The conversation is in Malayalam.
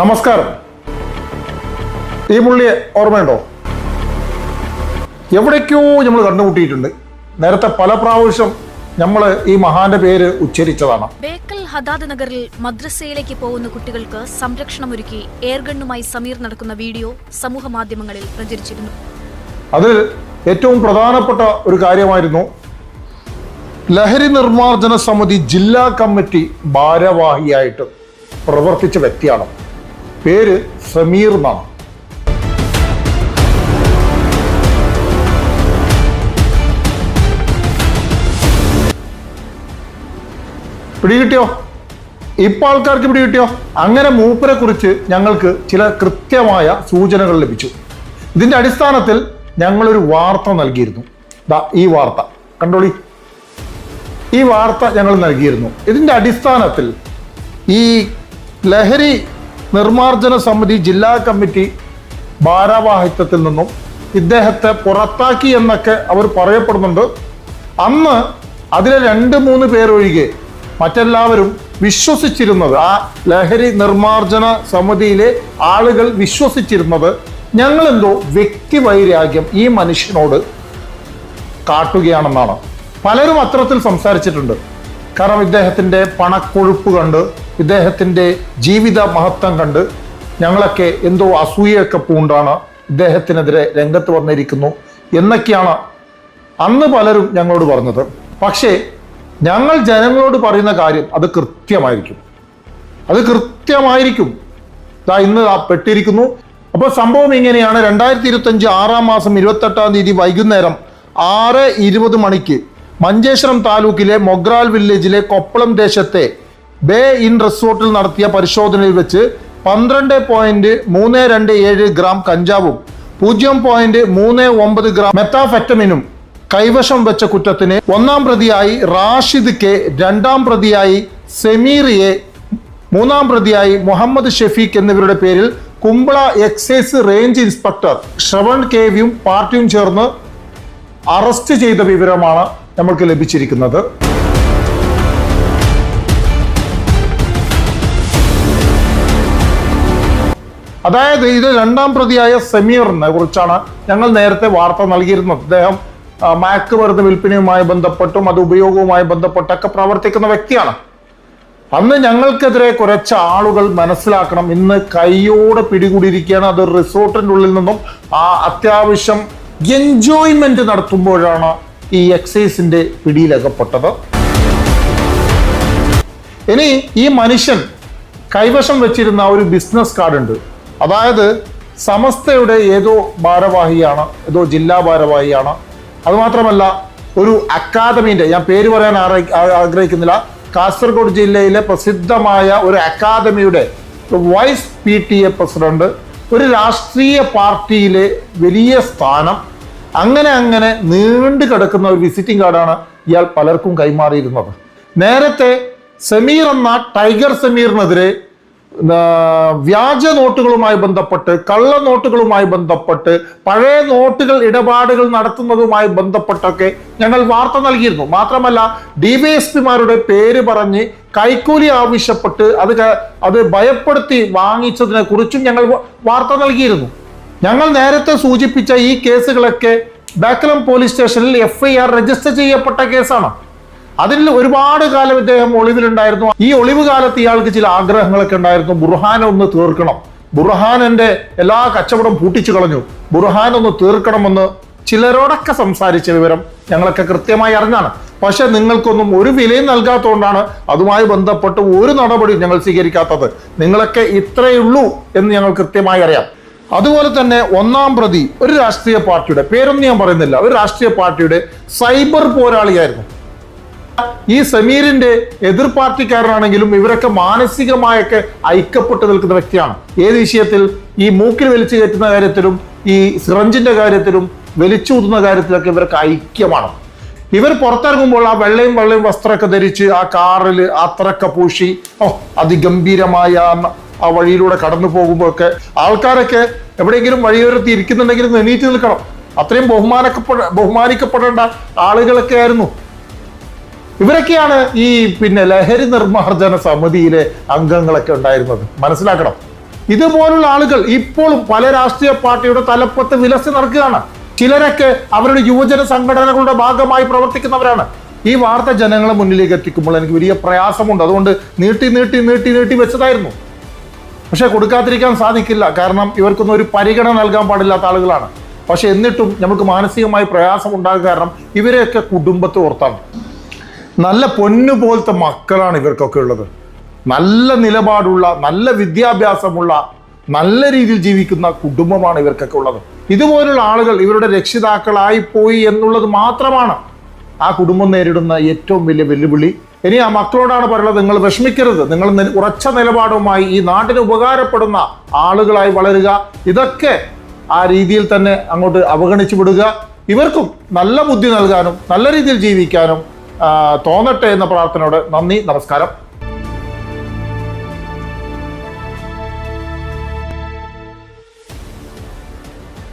നമസ്കാരം. ഈ പുള്ളിയെ ഓർമ്മയുണ്ടോ? എവിടേക്കോ നമ്മൾ കണ്ടുമുട്ടിയിട്ടുണ്ട് നേരത്തെ പല പ്രാവശ്യം നമ്മൾ ഈ മഹാന്റെ പേര് ഉച്ചരിച്ചതാണ്. ബേക്കൽ ഹദാദ് നഗറിൽ മദ്രസയിലേക്ക് പോകുന്ന കുട്ടികൾക്ക് സംരക്ഷണം ഒരുക്കി എയർഗണ്ണുമായി സമീർ നടക്കുന്ന വീഡിയോ സമൂഹ മാധ്യമങ്ങളിൽ പ്രചരിച്ചിരുന്നു. അതിൽ ഏറ്റവും പ്രധാനപ്പെട്ട ഒരു കാര്യമായിരുന്നു ലഹരി നിർമ്മാർജന സമിതി ജില്ലാ കമ്മിറ്റി ഭാരവാഹിയായിട്ട് പ്രവർത്തിച്ച വ്യക്തിയാണ്. പേര് സമീർ എന്നാണ് പിടികിട്ടിയോ? ഇപ്പൊ ആൾക്കാർക്ക് പിടികിട്ടിയോ? അങ്ങനെ മൂപ്പരെ കുറിച്ച് ഞങ്ങൾക്ക് ചില കൃത്യമായ സൂചനകൾ ലഭിച്ചു. ഇതിന്റെ അടിസ്ഥാനത്തിൽ ഞങ്ങളൊരു വാർത്ത നൽകിയിരുന്നു. ദാ ഈ വാർത്ത. കണ്ടോളി. ഈ വാർത്ത ഞങ്ങൾ നൽകിയിരുന്നു. ഇതിന്റെ അടിസ്ഥാനത്തിൽ ഈ ലഹരി നിർമ്മാർജന സമിതി ജില്ലാ കമ്മിറ്റി ഭാരവാഹിത്വത്തിൽ നിന്നും ഇദ്ദേഹത്തെ പുറത്താക്കി എന്നൊക്കെ അവർ പറയപ്പെടുന്നുണ്ട്. അന്ന് അതിലെ രണ്ട് മൂന്ന് പേരൊഴികെ മറ്റെല്ലാവരും വിശ്വസിച്ചിരുന്നത് ആ ലഹരി നിർമ്മാർജന സമിതിയിലെ ആളുകൾ വിശ്വസിച്ചിരുന്നത് ഞങ്ങളെന്തോ വ്യക്തിവൈരാഗ്യം ഈ മനുഷ്യനോട് കാട്ടുകയാണെന്നാണ്. പലരും അത്തരത്തിൽ സംസാരിച്ചിട്ടുണ്ട്. കാരണം ഇദ്ദേഹത്തിന്റെ പണക്കൊഴുപ്പ് കണ്ട് ഇദ്ദേഹത്തിന്റെ ജീവിത മഹത്വം കണ്ട് ഞങ്ങളൊക്കെ എന്തോ അസൂയൊക്കെ പൂണ്ടാണ് ഇദ്ദേഹത്തിനെതിരെ രംഗത്ത് വന്നിരിക്കുന്നു എന്നൊക്കെയാണ് അന്ന് പലരും ഞങ്ങളോട് പറഞ്ഞത്. പക്ഷേ ഞങ്ങൾ ജനങ്ങളോട് പറയുന്ന കാര്യം അത് കൃത്യമായിരിക്കും. അത് കൃത്യമായിരിക്കും. ദാ ഇന്ന് ആ പെട്ടിരിക്കുന്നു. അപ്പോൾ സംഭവം ഇങ്ങനെയാണ്. രണ്ടായിരത്തി ഇരുപത്തഞ്ച് ആറാം മാസം ഇരുപത്തെട്ടാം തീയതി വൈകുന്നേരം ആറ് ഇരുപത് മണിക്ക് മഞ്ചേശ്വരം താലൂക്കിലെ മൊഗ്രാൽ വില്ലേജിലെ കൊപ്പളം ദേശത്തെ ബേ ഇൻ റിസോർട്ടിൽ നടത്തിയ പരിശോധനയിൽ വെച്ച് പന്ത്രണ്ട് പോയിന്റ് മൂന്ന് രണ്ട് ഏഴ് ഗ്രാം കഞ്ചാവും പൂജ്യം പോയിന്റ് മൂന്ന് ഒമ്പത് ഗ്രാം മെത്താഫെറ്റമിനും കൈവശം വെച്ച കുറ്റത്തിന് ഒന്നാം പ്രതിയായി റാഷിദ് കെ രണ്ടാം പ്രതിയായി സെമീറിയെ മൂന്നാം പ്രതിയായി മുഹമ്മദ് ഷെഫീഖ് എന്നിവരുടെ പേരിൽ Kumbla excise range inspector Shravan കെവിയും പാർട്ടിയും ചേർന്ന് അറസ്റ്റ് ചെയ്ത വിവരമാണ് നമ്മൾക്ക് ലഭിച്ചിരിക്കുന്നത്. അതായത് ഇത് രണ്ടാം പ്രതിയായ സമീറിനെ കുറിച്ചാണ് ഞങ്ങൾ നേരത്തെ വാർത്ത നൽകിയിരുന്നത്. അദ്ദേഹം മയക്ക് മരുന്ന് വിൽപ്പനയുമായി ബന്ധപ്പെട്ടും അത് ഉപയോഗവുമായി ബന്ധപ്പെട്ടൊക്കെ പ്രവർത്തിക്കുന്ന വ്യക്തിയാണ്. അന്ന് ഞങ്ങൾക്കെതിരെ കുറച്ച് ആളുകൾ മനസ്സിലാക്കണം. ഇന്ന് കൈയോടെ പിടികൂടിയിരിക്കുകയാണ്. അത് റിസോർട്ടിന്റെ ഉള്ളിൽ നിന്നും ആ അത്യാവശ്യം എൻജോയ്മെന്റ് നടത്തുമ്പോഴാണ് ഈ എക്സൈസിന്റെ പിടിയിലകപ്പെട്ടത്. ഇനി ഈ മനുഷ്യൻ കൈവശം വെച്ചിരുന്ന ഒരു ബിസിനസ് കാർഡ് ഉണ്ട്. അതായത് സമസ്തയുടെ ഏതോ ഭാരവാഹിയാണ് ഏതോ ജില്ലാ ഭാരവാഹിയാണ്. അതുമാത്രമല്ല ഒരു അക്കാദമിന്റെ ഞാൻ പേര് പറയാൻ ആഗ്രഹിക്കുന്നില്ല കാസർഗോഡ് ജില്ലയിലെ പ്രസിദ്ധമായ ഒരു അക്കാദമിയുടെ vice P T A president ഒരു രാഷ്ട്രീയ പാർട്ടിയിലെ വലിയ സ്ഥാനം അങ്ങനെ അങ്ങനെ നീണ്ടു കിടക്കുന്ന ഒരു വിസിറ്റിംഗ് കാർഡാണ് ഇയാൾ പലർക്കും കൈമാറിയിരുന്നത്. നേരത്തെ സമീർ എന്ന ടൈഗർ സമീറിനെതിരെ വ്യാജ നോട്ടുകളുമായി ബന്ധപ്പെട്ട് കള്ള നോട്ടുകളുമായി ബന്ധപ്പെട്ട് പഴയ നോട്ടുകൾ ഇടപാടുകൾ നടത്തുന്നതുമായി ബന്ധപ്പെട്ടൊക്കെ ഞങ്ങൾ വാർത്ത നൽകിയിരുന്നു. മാത്രമല്ല ഡി വി എസ് പിമാരുടെ പേര് പറഞ്ഞ് കൈക്കൂലി ആവശ്യപ്പെട്ട് അത് അത് ഭയപ്പെടുത്തി വാങ്ങിച്ചതിനെ കുറിച്ചും ഞങ്ങൾ വാർത്ത നൽകിയിരുന്നു. ഞങ്ങൾ നേരത്തെ സൂചിപ്പിച്ച ഈ കേസുകളൊക്കെ ബാക്കലം പോലീസ് സ്റ്റേഷനിൽ എഫ് രജിസ്റ്റർ ചെയ്യപ്പെട്ട കേസാണ്. അതിൽ ഒരുപാട് കാലം ഇദ്ദേഹം ഒളിവിലുണ്ടായിരുന്നു. ഈ ഒളിവ് കാലത്ത് ഇയാൾക്ക് ചില ആഗ്രഹങ്ങളൊക്കെ ഉണ്ടായിരുന്നു. ബുർഹാൻ ഒന്ന് തീർക്കണം. ബുർഹാനന്റെ എല്ലാ കച്ചവടം പൂട്ടിച്ചു കളഞ്ഞു. ബുർഹാൻ ഒന്ന് തീർക്കണമെന്ന് ചിലരോടൊക്കെ സംസാരിച്ച വിവരം ഞങ്ങളൊക്കെ കൃത്യമായി അറിഞ്ഞാണ്. പക്ഷെ നിങ്ങൾക്കൊന്നും ഒരു വിലയും നൽകാത്തതുകൊണ്ടാണ് അതുമായി ബന്ധപ്പെട്ട് ഒരു നടപടിയും ഞങ്ങൾ സ്വീകരിക്കാത്തത്. നിങ്ങളൊക്കെ ഇത്രയേ ഉള്ളൂ എന്ന് ഞങ്ങൾ കൃത്യമായി അറിയാം. അതുപോലെ തന്നെ ഒന്നാം പ്രതി ഒരു രാഷ്ട്രീയ പാർട്ടിയുടെ പേരൊന്നും ഞാൻ പറയുന്നില്ല ഒരു രാഷ്ട്രീയ പാർട്ടിയുടെ സൈബർ പോരാളിയായിരുന്നു. ഈ സമീറിന്റെ എതിർ പാർട്ടിക്കാരനാണെങ്കിലും ഇവരൊക്കെ മാനസികമായൊക്കെ ഐക്യപ്പെട്ടു നിൽക്കുന്ന വ്യക്തിയാണ്. ഏത് വിഷയത്തിൽ? ഈ മൂക്കിൽ വലിച്ചു കയറ്റുന്ന കാര്യത്തിലും ഈ സിറഞ്ചിന്റെ കാര്യത്തിലും വലിച്ചൂതുന്ന കാര്യത്തിലൊക്കെ ഇവർക്ക് ഐക്യമാണ്. ഇവർ പുറത്തിറങ്ങുമ്പോൾ ആ വെള്ളയും വെള്ളയും വസ്ത്രമൊക്കെ ധരിച്ച് ആ കാറിൽ അത്രക്ക പൂശി ഓ അതിഗംഭീരമായ ആ- വഴിയിലൂടെ കടന്നു പോകുമ്പോഴൊക്കെ ആൾക്കാരൊക്കെ എവിടെയെങ്കിലും വഴിയോരത്ത് ഇരിക്കുന്നുണ്ടെങ്കിലും എണീറ്റ് നിൽക്കണം. അത്രയും ബഹുമാനക്കപ്പെട ബഹുമാനിക്കപ്പെടേണ്ട ആളുകളൊക്കെ ആയിരുന്നു. ഇവരൊക്കെയാണ് ഈ പിന്നെ ലഹരി നിർമ്മാർജന സമിതിയിലെ അംഗങ്ങളൊക്കെ ഉണ്ടായിരുന്നത്. മനസ്സിലാക്കണം. ഇതുപോലുള്ള ആളുകൾ ഇപ്പോഴും പല രാഷ്ട്രീയ പാർട്ടിയുടെ തലപ്പത്ത് വിലസി നടക്കുകയാണ്. ചിലരൊക്കെ അവരുടെ യുവജന സംഘടനകളുടെ ഭാഗമായി പ്രവർത്തിക്കുന്നവരാണ്. ഈ വാർത്ത ജനങ്ങളെ മുന്നിലേക്ക് എത്തിക്കുമ്പോൾ എനിക്ക് വലിയ പ്രയാസമുണ്ട്. അതുകൊണ്ട് നീട്ടി നീട്ടി നീട്ടി നീട്ടി വെച്ചതായിരുന്നു. പക്ഷേ കൊടുക്കാതിരിക്കാൻ സാധിക്കില്ല. കാരണം ഇവർക്കൊന്നും ഒരു പരിഗണന നൽകാൻ പാടില്ലാത്ത ആളുകളാണ്. പക്ഷെ എന്നിട്ടും നമുക്ക് മാനസികമായി പ്രയാസം ഉണ്ടാകുക കാരണം ഇവരെയൊക്കെ കുടുംബത്തെ ഓർത്താണ് നല്ല പൊന്നു പോലത്തെ മക്കളാണ് ഇവർക്കൊക്കെ ഉള്ളത്. നല്ല നിലപാടുള്ള നല്ല വിദ്യാഭ്യാസമുള്ള നല്ല രീതിയിൽ ജീവിക്കുന്ന കുടുംബമാണ് ഇവർക്കൊക്കെ ഉള്ളത്. ഇതുപോലുള്ള ആളുകൾ ഇവരുടെ രക്ഷിതാക്കളായി പോയി എന്നുള്ളത് മാത്രമാണ് ആ കുടുംബം നേരിടുന്ന ഏറ്റവും വലിയ വെല്ലുവിളി. ഇനി ആ മക്കളോടാണ് പറയുന്നത് നിങ്ങൾ വിഷമിക്കരുത്. നിങ്ങൾ ഉറച്ച നിലപാടുമായി ഈ നാട്ടിന് ഉപകാരപ്പെടുന്ന ആളുകളായി വളരുക. ഇതൊക്കെ ആ രീതിയിൽ തന്നെ അങ്ങോട്ട് അവഗണിച്ചു വിടുക. ഇവർക്കും നല്ല ബുദ്ധി നൽകാനും നല്ല രീതിയിൽ ജീവിക്കാനും തോന്നട്ടെ എന്ന പ്രാർത്ഥനയോട് നന്ദി നമസ്കാരം.